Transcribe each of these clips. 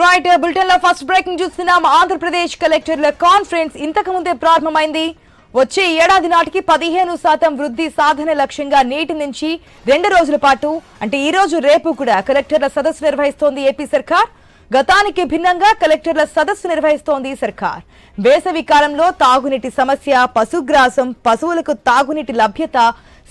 Right బులెటిన్లో first breaking చూస్తున్నాం ఆంధ్రప్రదేశ్ కలెక్టర్ల కాన్ఫరెన్స్ ఇంతకు ముందే ప్రారంభమైంది. వచ్చే ఏడాది నాటికి పదిహేను శాతం వృద్ధి సాధన లక్ష్యంగా నేటి నుంచి రెండు రోజుల పాటు అంటే ఈ రోజు రేపు కూడా కలెక్టర్ల సదస్సు నిర్వహిస్తోంది ఏపీ సర్కార్. గతానికి భిన్నంగా కలెక్టర్ల సదస్సు నిర్వహిస్తోంది సర్కార్. వేసవి కాలంలో తాగునీటి సమస్య పశుగ్రాసం పశువులకు తాగునీటి లభ్యత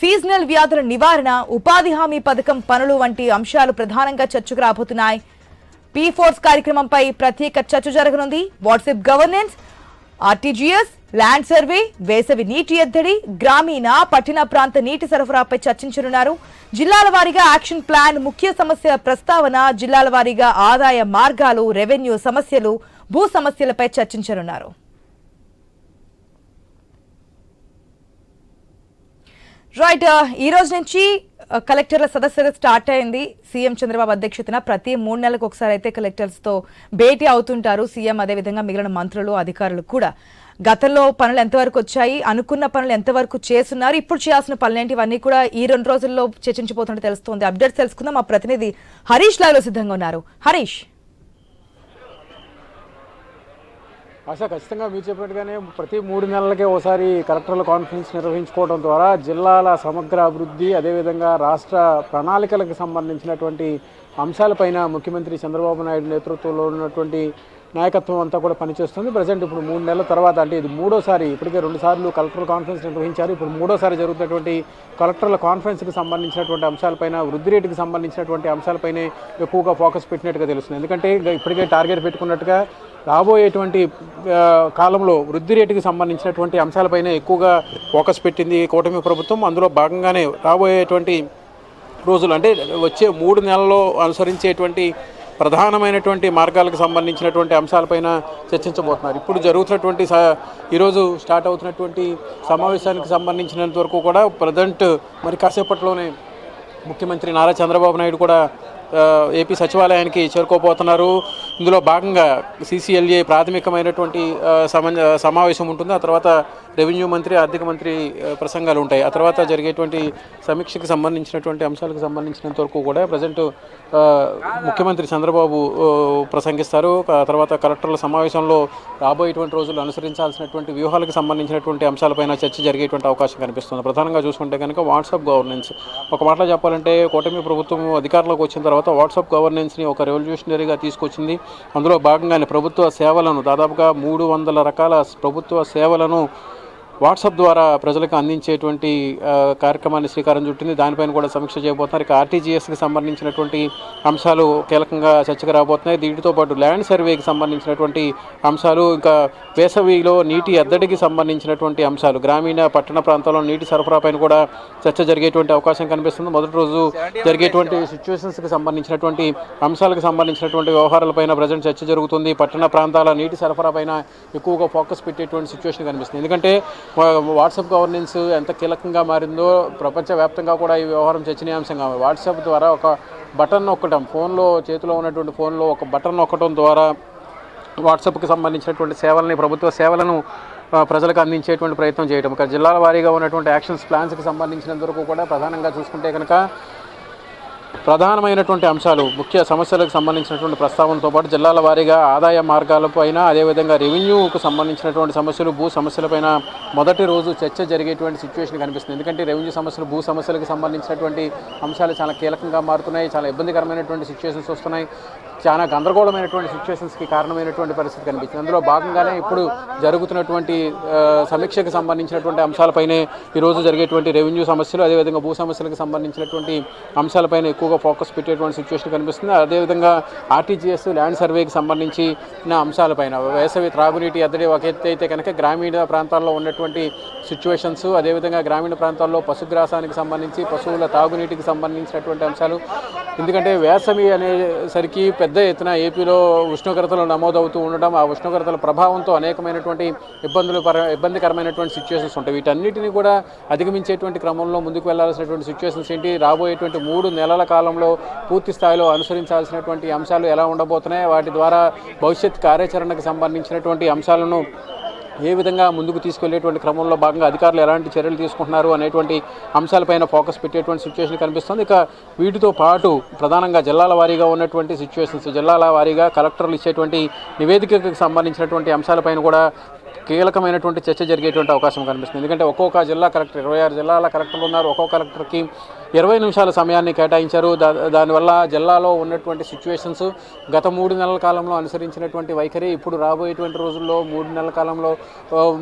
సీజనల్ వ్యాధుల నివారణ ఉపాధి హామీ పథకం పనులు వంటి అంశాలు ప్రధానంగా చర్చకు రాబోతున్నాయి. పీ ఫోర్స్ కార్యక్రమంపై ప్రత్యేక చర్చ జరగనుంది. WhatsApp governance RTGS land survey వేసవి నీటి ఎద్దడి గ్రామీణ పట్టణ ప్రాంత నీటి సరఫరాపై చర్చించనున్నారు. జిల్లాల వారీగా యాక్షన్ ప్లాన్ ముఖ్య సమస్యల ప్రస్తావన జిల్లాల వారీగా ఆదాయ మార్గాలు రెవెన్యూ సమస్యలు భూ సమస్యలపై చర్చించనున్నారు. రైట్ uh, ఈ రోజు నుంచి కలెక్టర్ల సదస్సు స్టార్ట్ అయింది. సీఎం చంద్రబాబు అధ్యక్షతన ప్రతి మూడు నెలలకు ఒకసారి అయితే కలెక్టర్స్తో భేటీ అవుతుంటారు. సీఎం అదేవిధంగా మిగిలిన మంత్రులు అధికారులు కూడా. గతంలో పనులు ఎంతవరకు వచ్చాయి? అనుకున్న పనులు ఎంతవరకు చేస్తున్నారు? ఇప్పుడు చేయాల్సిన పనులేంటి ఇవన్నీ కూడా ఈ రెండు రోజుల్లో చర్చించిపోతుంటే తెలుస్తోంది. అప్డేట్స్ తెలుసుకుందాం. మా ప్రతినిధి హరీష్ లాలో సిద్ధంగా ఉన్నారు. హరీష్. ఆశ ఖచ్చితంగా మీరు చెప్పినట్టుగానే ప్రతి మూడు నెలలకే ఒకసారి కలెక్టర్ల కాన్ఫరెన్స్ నిర్వహించుకోవడం ద్వారా జిల్లాల సమగ్ర అభివృద్ధి అదేవిధంగా రాష్ట్ర ప్రణాళికలకు సంబంధించినటువంటి అంశాలపైన ముఖ్యమంత్రి చంద్రబాబు నాయుడు నేతృత్వంలో ఉన్నటువంటి నాయకత్వం అంతా కూడా పనిచేస్తుంది. ప్రజెంట్ ఇప్పుడు మూడు నెలల తర్వాత అంటే ఇది మూడోసారి ఇప్పటికే రెండుసార్లు కలెక్టర్ల కలెక్టర్ కాన్ఫరెన్స్ నిర్వహించారు. ఇప్పుడు మూడోసారి జరుగుతున్నటువంటి కలెక్టర్ల కాన్ఫరెన్స్కి సంబంధించినటువంటి అంశాలపైన వృద్ధి రేటుకి సంబంధించినటువంటి అంశాలపైనే ఎక్కువగా ఫోకస్ పెట్టినట్టుగా తెలుస్తుంది. ఎందుకంటే ఇప్పటికే టార్గెట్ పెట్టుకున్నట్టుగా రాబోయేటువంటి కాలంలో వృద్ధి రేటుకి సంబంధించినటువంటి అంశాలపైన ఎక్కువగా ఫోకస్ పెట్టింది కూటమి ప్రభుత్వం. అందులో భాగంగానే రాబోయేటువంటి రోజులు అంటే వచ్చే మూడు నెలల్లో అనుసరించేటువంటి ప్రధానమైనటువంటి మార్గాలకు సంబంధించినటువంటి అంశాలపైన చర్చించబోతున్నారు. ఇప్పుడు జరుగుతున్నటువంటి స- ఈరోజు స్టార్ట్ అవుతున్నటువంటి సమావేశానికి సంబంధించినంత వరకు కూడా ప్రజెంట్ మరి కాసేపట్లోనే ముఖ్యమంత్రి నారా చంద్రబాబు నాయుడు కూడా ఏపీ సచివాలయానికి చేరుకోబోతున్నారు. ఇందులో భాగంగా సీసీఎల్ఏ ప్రాథమికమైనటువంటి సమావేశం ఉంటుంది. ఆ తర్వాత రెవెన్యూ మంత్రి ఆర్థిక మంత్రి ప్రసంగాలు ఉంటాయి. ఆ తర్వాత జరిగేటువంటి సమీక్షకు సంబంధించినటువంటి అంశాలకు సంబంధించినంత వరకు కూడా ప్రజెంట్ ముఖ్యమంత్రి చంద్రబాబు ప్రసంగిస్తారు. ఆ తర్వాత కలెక్టర్ల సమావేశంలో రాబోయేటువంటి రోజులు అనుసరించాల్సినటువంటి వ్యూహాలకు సంబంధించినటువంటి అంశాలపైన చర్చ జరిగేటువంటి అవకాశం కనిపిస్తుంది. ప్రధానంగా చూసుకుంటే కనుక వాట్సాప్ గవర్నెన్స్. ఒక మాటలో చెప్పాలంటే కూటమి ప్రభుత్వం అధికారంలోకి వచ్చిన తర్వాత వాట్సాప్ గవర్నెన్స్ని ఒక రెవల్యూషనరీగా తీసుకొచ్చింది. అందులో భాగంగానే ప్రభుత్వ సేవలను దాదాపుగా మూడు వందల రకాల ప్రభుత్వ సేవలను వాట్సాప్ ద్వారా ప్రజలకు అందించేటువంటి కార్యక్రమాన్ని శ్రీకారం చుట్టింది. దానిపైన కూడా సమీక్ష చేయబోతున్నారు. ఇక ఆర్టీజీఎస్కి సంబంధించినటువంటి అంశాలు కీలకంగా చర్చకు రాబోతున్నాయి. దీనితో పాటు ల్యాండ్ సర్వేకి సంబంధించినటువంటి అంశాలు ఇంకా వేసవిలో నీటి ఎద్దడికి సంబంధించినటువంటి అంశాలు గ్రామీణ పట్టణ ప్రాంతాల్లో నీటి సరఫరా పైన కూడా చర్చ జరిగేటువంటి అవకాశం కనిపిస్తుంది. మొదటి రోజు జరిగేటువంటి సిచ్యువేషన్స్కి సంబంధించినటువంటి అంశాలకు సంబంధించినటువంటి వ్యవహారాలపైన ప్రజెంట్ చర్చ జరుగుతుంది. పట్టణ ప్రాంతాల నీటి సరఫరా పైన ఎక్కువగా ఫోకస్ పెట్టేటువంటి సిచ్యువేషన్ కనిపిస్తుంది. ఎందుకంటే వాట్సాప్ గవర్నెన్స్ ఎంత కీలకంగా మారిందో ప్రపంచవ్యాప్తంగా కూడా ఈ వ్యవహారం చర్చనీయాంశంగా వాట్సాప్ ద్వారా ఒక బటన్ ఒక్కటం ఫోన్లో చేతిలో ఉన్నటువంటి ఫోన్లో ఒక బటన్ నొక్కటం ద్వారా వాట్సాప్కి సంబంధించినటువంటి సేవలని ప్రభుత్వ సేవలను ప్రజలకు అందించేటువంటి ప్రయత్నం చేయడం ఇక జిల్లాల వారీగా ఉన్నటువంటి యాక్షన్స్ ప్లాన్స్కి సంబంధించినంత వరకు కూడా ప్రధానంగా చూసుకుంటే కనుక ప్రధానమైనటువంటి అంశాలు ముఖ్య సమస్యలకు సంబంధించినటువంటి ప్రస్తావనతో పాటు జిల్లాల వారీగా ఆదాయ మార్గాలపైన అదేవిధంగా రెవెన్యూకు సంబంధించినటువంటి సమస్యలు భూ సమస్యలపైన మొదటి రోజు చర్చ జరిగేటువంటి సిచ్యువేషన్ కనిపిస్తుంది. ఎందుకంటే రెవెన్యూ సమస్యలు భూ సమస్యలకు సంబంధించినటువంటి అంశాలు చాలా కీలకంగా మారుతున్నాయి చాలా ఇబ్బందికరమైనటువంటి సిచ్యువేషన్స్ వస్తున్నాయి. చాలా గందరగోళమైనటువంటి సిచ్యువేషన్స్కి కారణమైనటువంటి పరిస్థితి కనిపిస్తుంది. అందులో భాగంగానే ఇప్పుడు జరుగుతున్నటువంటి సమీక్షకు సంబంధించినటువంటి అంశాలపైనే ఈరోజు జరిగేటువంటి రెవెన్యూ సమస్యలు అదేవిధంగా భూ సమస్యలకు సంబంధించినటువంటి అంశాలపైన ఎక్కువగా ఫోకస్ పెట్టేటువంటి సిచ్యువేషన్ కనిపిస్తుంది. అదేవిధంగా ఆర్టీజీఎస్ ల్యాండ్ సర్వేకి సంబంధించిన అంశాలపైన వేసవి త్రాగునీటి ఎద్దడి ఒక అయితే కనుక గ్రామీణ ప్రాంతాల్లో ఉన్నటువంటి సిచ్యువేషన్స్ అదేవిధంగా గ్రామీణ ప్రాంతాల్లో పశుగ్రాసానికి సంబంధించి పశువుల తాగునీటికి సంబంధించినటువంటి అంశాలు ఎందుకంటే వేసవి అనేసరికి పెద్ద ఎత్తున ఏపీలో ఉష్ణోగ్రతలు నమోదవుతూ ఉండడం ఆ ఉష్ణోగ్రతల ప్రభావంతో అనేకమైనటువంటి ఇబ్బందులు పర ఇబ్బందికరమైనటువంటి సిచ్యువేషన్స్ ఉంటాయి. వీటన్నిటిని కూడా అధిగమించేటువంటి క్రమంలో ముందుకు వెళ్ళాల్సినటువంటి సిచ్యువేషన్స్ ఏంటి? రాబోయేటువంటి మూడు నెలల కాలంలో పూర్తి స్థాయిలో అనుసరించాల్సినటువంటి అంశాలు ఎలా ఉండబోతున్నాయి? వాటి ద్వారా భవిష్యత్ కార్యాచరణకు సంబంధించినటువంటి అంశాలను ఏ విధంగా ముందుకు తీసుకెళ్ళేటువంటి క్రమంలో భాగంగా అధికారులు ఎలాంటి చర్యలు తీసుకుంటున్నారు అనేటువంటి అంశాలపైన ఫోకస్ పెట్టేటువంటి సిచ్యువేషన్ కనిపిస్తుంది. ఇక వీటితో పాటు ప్రధానంగా జిల్లాల వారీగా ఉన్నటువంటి సిచ్యువేషన్స్ జిల్లాల వారీగా కలెక్టర్లు ఇచ్చేటువంటి నివేదికకు సంబంధించినటువంటి అంశాలపైన కూడా కీలకమైనటువంటి చర్చ జరిగేటువంటి అవకాశం కనిపిస్తుంది. ఎందుకంటే ఒక్కొక్క జిల్లా కలెక్టర్ ఇరవై ఆరు జిల్లాల కలెక్టర్లు ఉన్నారు. ఒక్కొక్క కలెక్టర్కి ఇరవై నిమిషాల సమయాన్ని కేటాయించారు. దా దానివల్ల జిల్లాలో ఉన్నటువంటి సిచ్యువేషన్స్ గత మూడు నెలల కాలంలో అనుసరించినటువంటి వైఖరి ఇప్పుడు రాబోయేటువంటి రోజుల్లో మూడు నెలల కాలంలో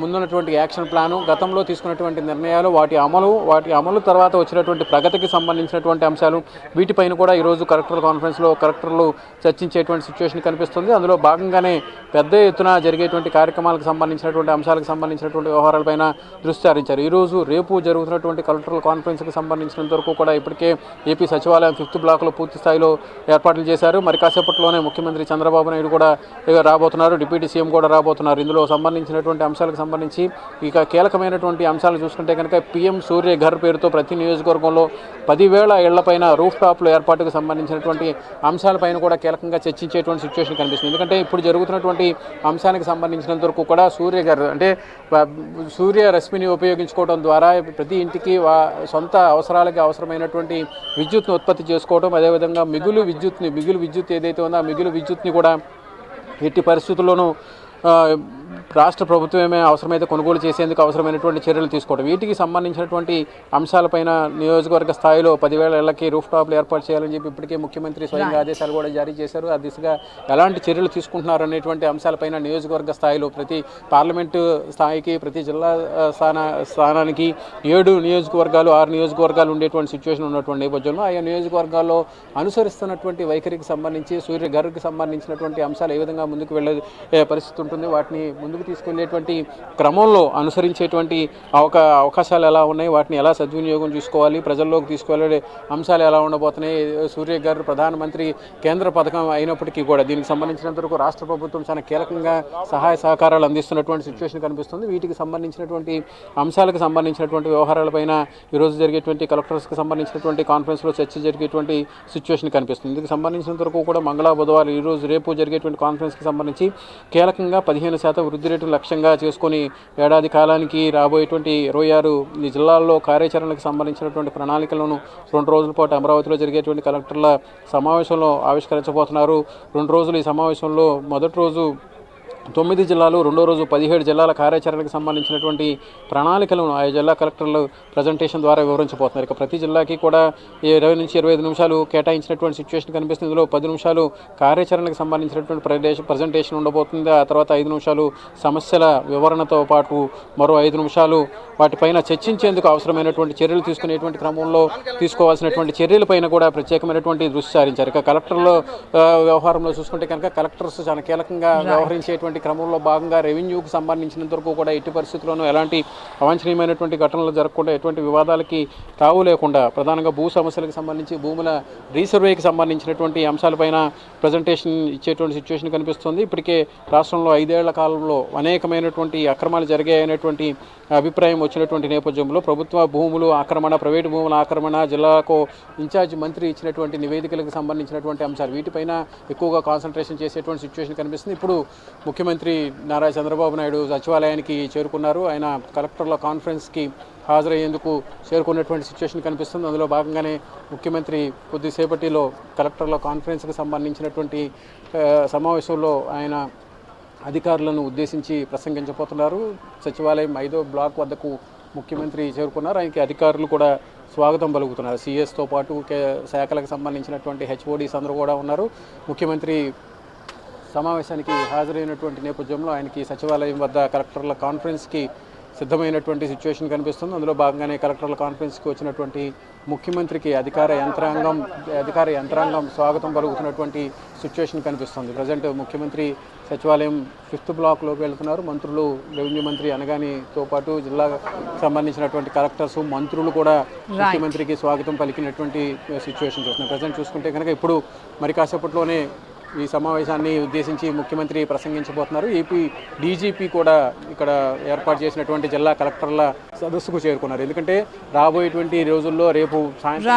ముందున్నటువంటి యాక్షన్ ప్లాను గతంలో తీసుకున్నటువంటి నిర్ణయాలు వాటి అమలు వాటి అమలు తర్వాత వచ్చినటువంటి ప్రగతికి సంబంధించినటువంటి అంశాలు వీటిపైన కూడా ఈరోజు కలెక్టర్ కాన్ఫరెన్స్లో కలెక్టర్లు చర్చించేటువంటి సిచ్యువేషన్ కనిపిస్తుంది. అందులో భాగంగానే పెద్ద ఎత్తున జరిగేటువంటి కార్యక్రమాలకు సంబంధించినటువంటి అంశాలకు సంబంధించినటువంటి వ్యవహారాలపైన దృష్టి సారించారు. ఈరోజు రేపు జరుగుతున్నటువంటి కలెక్టర్ల కాన్ఫరెన్స్కి సంబంధించినంత వరకు కూడా ఇప్పటికే ఏపీ సచివాలయం ఫిఫ్త్ బ్లాక్లో పూర్తి స్థాయిలో ఏర్పాట్లు చేశారు. మరి కాసేపట్లోనే ముఖ్యమంత్రి చంద్రబాబు నాయుడు కూడా రాబోతున్నారు. డిప్యూటీ సీఎం కూడా రాబోతున్నారు. ఇందులో సంబంధించినటువంటి అంశాలకు సంబంధించి ఇక కీలకమైనటువంటి అంశాలు చూసుకుంటే కనుక పీఎం సూర్య ఘర్ పేరుతో ప్రతి నియోజకవర్గంలో పదివేల ఇళ్ళపైన రూఫ్ టాప్ల ఏర్పాటుకు సంబంధించినటువంటి అంశాలపైన కూడా కీలకంగా చర్చించేటువంటి సిచ్యువేషన్ కనిపిస్తుంది. ఎందుకంటే ఇప్పుడు జరుగుతున్నటువంటి అంశానికి సంబంధించినంత వరకు కూడా సూర్య గారు అంటే సూర్య రశ్మిని ఉపయోగించుకోవడం ద్వారా ప్రతి ఇంటికి వా సొంత అవసరాలకి అవసరం అవసరమైనటువంటి విద్యుత్ను ఉత్పత్తి చేసుకోవడం అదేవిధంగా మిగులు విద్యుత్ని మిగులు విద్యుత్ ఏదైతే ఉందో ఆ మిగులు విద్యుత్ని కూడా ఎట్టి పరిస్థితుల్లోనూ రాష్ట్ర ప్రభుత్వమే అవసరమైతే కొనుగోలు చేసేందుకు అవసరమైనటువంటి చర్యలు తీసుకోవడం వీటికి సంబంధించినటువంటి అంశాలపైన నియోజకవర్గ స్థాయిలో పదివేల ఇళ్ళకి రూఫ్ టాప్లు ఏర్పాటు చేయాలని చెప్పి ఇప్పటికే ముఖ్యమంత్రి స్వయంగా ఆదేశాలు కూడా జారీ చేశారు. ఆ దిశగా ఎలాంటి చర్యలు తీసుకుంటున్నారు అనేటువంటి అంశాలపైన నియోజకవర్గ స్థాయిలో ప్రతి పార్లమెంటు స్థాయికి ప్రతి జిల్లా స్థాన స్థానానికి ఏడు నియోజకవర్గాలు ఆరు నియోజకవర్గాలు ఉండేటువంటి సిచ్యువేషన్ ఉన్నటువంటి నేపథ్యంలో ఆయా నియోజకవర్గాల్లో అనుసరిస్తున్నటువంటి వైఖరికి సంబంధించి సూర్య గారికి సంబంధించినటువంటి అంశాలు ఏ విధంగా ముందుకు వెళ్ళే పరిస్థితి ఉంటుంది వాటిని ముందుకు తీసుకెళ్ళేటువంటి క్రమంలో అనుసరించేటువంటి అవకా అవకాశాలు ఎలా ఉన్నాయి? వాటిని ఎలా సద్వినియోగం చేసుకోవాలి? ప్రజల్లోకి తీసుకువెళ్ళే అంశాలు ఎలా ఉండబోతున్నాయి? సూర్య గారు ప్రధానమంత్రి కేంద్ర పథకం అయినప్పటికీ కూడా దీనికి సంబంధించినంత వరకు రాష్ట్ర ప్రభుత్వం చాలా కీలకంగా సహాయ సహకారాలు అందిస్తున్నటువంటి సిచ్యువేషన్ కనిపిస్తుంది. వీటికి సంబంధించినటువంటి అంశాలకు సంబంధించినటువంటి వ్యవహారాలపైన ఈరోజు జరిగేటువంటి కలెక్టర్స్కి సంబంధించినటువంటి కాన్ఫరెన్స్లో చర్చ జరిగేటువంటి సిచ్యువేషన్ కనిపిస్తుంది. దీనికి సంబంధించినంత వరకు కూడా మంగళ బుధవారం ఈ రోజు రేపు జరిగేటువంటి కాన్ఫరెన్స్కి సంబంధించి కీలకంగా పదిహేను శాతం వృద్ధి రేటు లక్ష్యంగా చేసుకొని ఏడాది కాలానికి రాబోయేటువంటి ఇరవై ఆరు ఈ జిల్లాల్లో కార్యాచరణకు సంబంధించినటువంటి ప్రణాళికలను రెండు రోజుల పాటు అమరావతిలో జరిగేటువంటి కలెక్టర్ల సమావేశంలో ఆవిష్కరించబోతున్నారు. రెండు రోజులు ఈ సమావేశంలో మొదటి రోజు తొమ్మిది జిల్లాలు రెండో రోజు పదిహేడు జిల్లాల కార్యాచరణకు సంబంధించినటువంటి ప్రణాళికలను ఆయా జిల్లా కలెక్టర్లు ప్రజెంటేషన్ ద్వారా వివరించబోతున్నారు. ఇక ప్రతి జిల్లాకి కూడా ఈ ఇరవై నుంచి ఇరవై ఐదు నిమిషాలు కేటాయించినటువంటి సిచ్యువేషన్ కనిపిస్తుంది. ఇందులో పది నిమిషాలు కార్యాచరణకు సంబంధించినటువంటి ప్రదేశ ప్రజెంటేషన్ ఉండబోతుంది. ఆ తర్వాత ఐదు నిమిషాలు సమస్యల వివరణతో పాటు మరో ఐదు నిమిషాలు వాటిపైన చర్చించేందుకు అవసరమైనటువంటి చర్యలు తీసుకునేటువంటి క్రమంలో తీసుకోవాల్సినటువంటి చర్యలపైన కూడా ప్రత్యేకమైనటువంటి దృష్టి సారించారు. ఇక కలెక్టర్లో వ్యవహారంలో చూసుకుంటే కనుక కలెక్టర్స్ చాలా కీలకంగా వ్యవహరించేటువంటి క్రమంలో భాగంగా రెవెన్యూకు సంబంధించినంత వరకు కూడా ఎట్టి పరిస్థితుల్లోనూ ఎలాంటి అవాంఛనీయమైనటువంటి ఘటనలు జరగకుండా ఎటువంటి వివాదాలకి తావు లేకుండా ప్రధానంగా భూ సమస్యలకు సంబంధించి భూముల రీసర్వేకి సంబంధించినటువంటి అంశాలపైన ప్రజెంటేషన్ ఇచ్చేటువంటి సిచ్యువేషన్ కనిపిస్తుంది. ఇప్పటికే రాష్ట్రంలో ఐదేళ్ళ కాలంలో అనేకమైనటువంటి అక్రమాలు జరిగాయనేటువంటి అభిప్రాయం వచ్చినటువంటి నేపథ్యంలో ప్రభుత్వ భూములు ఆక్రమణ ప్రైవేటు భూముల ఆక్రమణ జిల్లాకు ఇన్ఛార్జ్ మంత్రి ఇచ్చినటువంటి నివేదికలకు సంబంధించినటువంటి అంశాలు వీటిపైన ఎక్కువగా కాన్సన్ట్రేషన్ చేసేటువంటి సిచ్యువేషన్ కనిపిస్తుంది. ఇప్పుడు ముఖ్యమంత్రి ముఖ్యమంత్రి నారా చంద్రబాబు నాయుడు సచివాలయానికి చేరుకున్నారు. ఆయన కలెక్టర్ల కాన్ఫరెన్స్కి హాజరయ్యేందుకు చేరుకున్నటువంటి సిచ్యువేషన్ కనిపిస్తుంది. అందులో భాగంగానే ముఖ్యమంత్రి కొద్దిసేపటిలో కలెక్టర్ల కాన్ఫరెన్స్కి సంబంధించినటువంటి సమావేశంలో ఆయన అధికారులను ఉద్దేశించి ప్రసంగించబోతున్నారు. సచివాలయం ఐదో బ్లాక్ వద్దకు ముఖ్యమంత్రి చేరుకున్నారు. ఆయనకి అధికారులు కూడా స్వాగతం పలుకుతున్నారు. సిఎస్తో పాటు శాఖలకు సంబంధించినటువంటి హెచ్ఓడీస్ అందరూ కూడా ఉన్నారు. ముఖ్యమంత్రి సమావేశానికి హాజరైనటువంటి నేపథ్యంలో ఆయనకి సచివాలయం వద్ద కలెక్టర్ల కాన్ఫరెన్స్కి సిద్ధమైనటువంటి సిచ్యువేషన్ కనిపిస్తుంది. అందులో భాగంగానే కలెక్టర్ల కాన్ఫరెన్స్కి వచ్చినటువంటి ముఖ్యమంత్రికి అధికార యంత్రాంగం అధికార యంత్రాంగం స్వాగతం పలుకుతున్నటువంటి సిచ్యువేషన్ కనిపిస్తుంది. ప్రజెంట్ ముఖ్యమంత్రి సచివాలయం ఫిఫ్త్ బ్లాక్లోకి వెళ్తున్నారు. మంత్రులు రెవెన్యూ మంత్రి అనగానితో పాటు జిల్లాకు సంబంధించినటువంటి కలెక్టర్స్ మంత్రులు కూడా ముఖ్యమంత్రికి స్వాగతం పలికినటువంటి సిచ్యువేషన్ చూస్తున్నాం. ప్రజెంట్ చూసుకుంటే కనుక ఇప్పుడు మరి కాసేపట్లోనే ఈ సమావేశాన్ని ఉద్దేశించి ముఖ్యమంత్రి ప్రసంగించబోతున్నారు. ఏపీ డీజీపీ కూడా ఇక్కడ ఏర్పాటు చేసినటువంటి జిల్లా కలెక్టర్ల సదస్సుకు చేరుకున్నారు. ఎందుకంటే రాబోయేటువంటి రోజుల్లో రేపు సాయంత్రం